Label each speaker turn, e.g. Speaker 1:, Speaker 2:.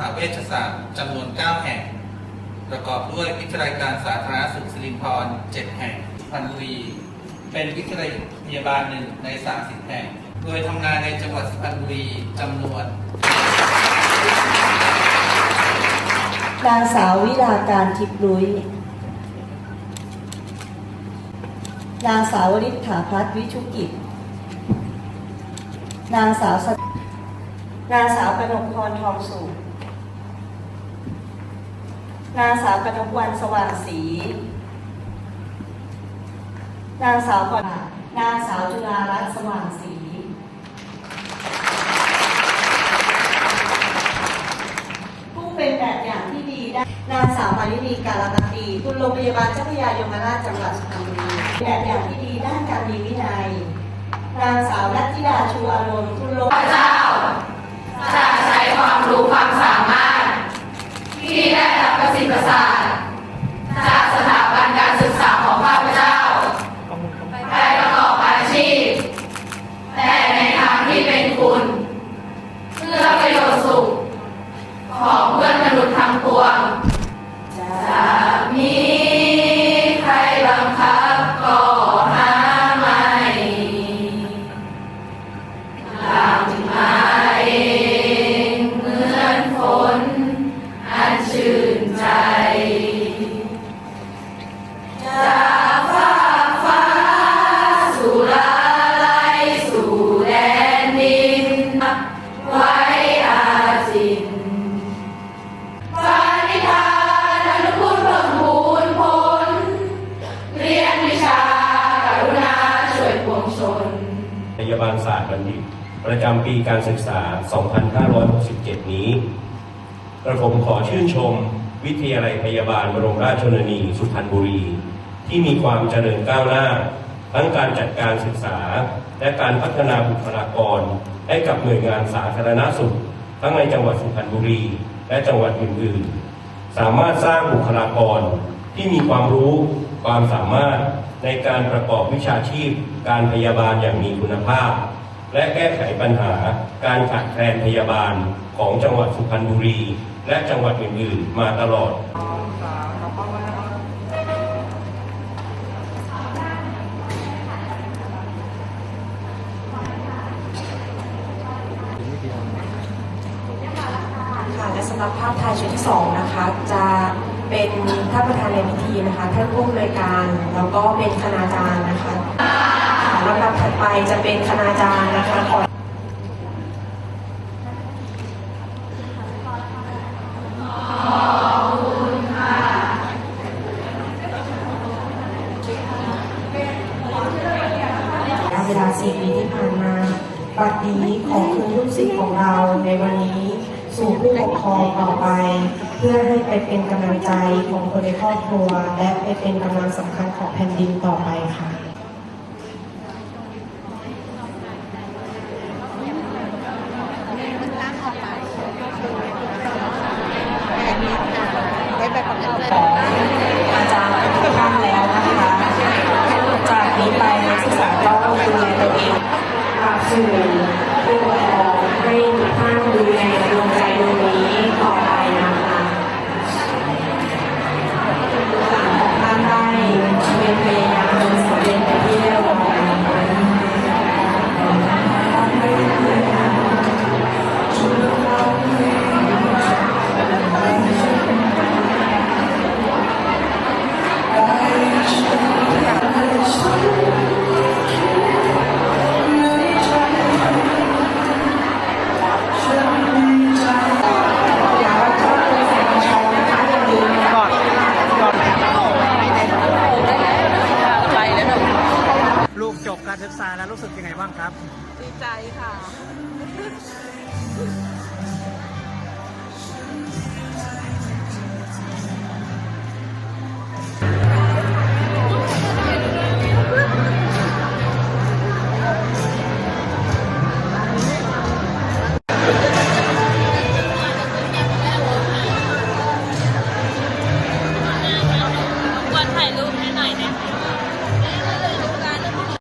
Speaker 1: สาเวชศาสตร์จำนวน 9 แห่ง ประกอบด้วยวิทยาลัยการสาธารณสุขสิรินธร7 แห่งพรรณบุรี เป็นวิทยาลัยพยาบาลหนึ่งใน 30 แห่ง โดยทำงานในจังหวัดสุพรรณบุรีจำนวน
Speaker 2: นางสาววิลาการทิพย์ลุยนางสาววริษฐาพัฒนวิชุกิจ นางสาว นางสาวกนกพรทองสุข นางสาวกนกวันสว่างศรีนางสาวพรนางสาวจุฬารัตน์สว่างศรีผู้เป็นแบบอย่างที่ดีได้นางสาวมารินีการกตีคุณโรงพยาบาลเจ้าพระยายมราชจังหวัดสุพรรณบุรีแบบอย่างที่ดีด้านการมีวินัย นางสาวนัทธิดาชูอารมณ์คุณโรง
Speaker 3: ข้าพเจ้าจะใช้ความรู้ความ ยา
Speaker 4: บาลศาสตร์บัณฑิต ประจำปีการศึกษา 2567 นี้ กระผมขอชื่นชม วิทยาลัยพยาบาลบรมราชชนนีสุพรรณบุรี ที่มีความเจริญก้าวหน้า ทั้งการจัดการศึกษา และการพัฒนาบุคลากร ให้กับหน่วยงานสาธารณสุข ทั้งในจังหวัดสุพรรณบุรี และจังหวัดอื่นๆ สามารถสร้างบุคลากร ที่มีความรู้ความสามารถในการประกอบวิชาชีพ การพยาบาลอย่างมีคุณภาพ และแก้ไขปัญหาการขาดแคลนพยาบาลของจังหวัดสุพรรณบุรี และจังหวัดอื่นๆ มาตลอด
Speaker 5: ค่ะและสำหรับภาพถ่ายชุดที่สองนะคะ จะ เป็นท่านประธานในพิธีนะคะท่านผู้อำนวยการแล้วก็เป็นคณาจารย์นะคะลำดับถัดไปจะเป็นคณาจารย์นะคะขอเวลาสี่ปีที่ผ่านมาบัดนี้ขอคืนลูกศิษย์ของเราในวันนี้ สู่ผู้ปกครองต่อไป พื่อให้ไปเป็นกำลังใจของคนในครอบครัว และไปเป็นกำลังสำคัญของแผ่นดินต่อไปค่ะของอาจารย์ทุกท่านแล้วนะคะจากนี้ไปนักศึกษาต้องดูแลตัวเองกลับสู่ผู้ปกครองให้
Speaker 6: ค่ะ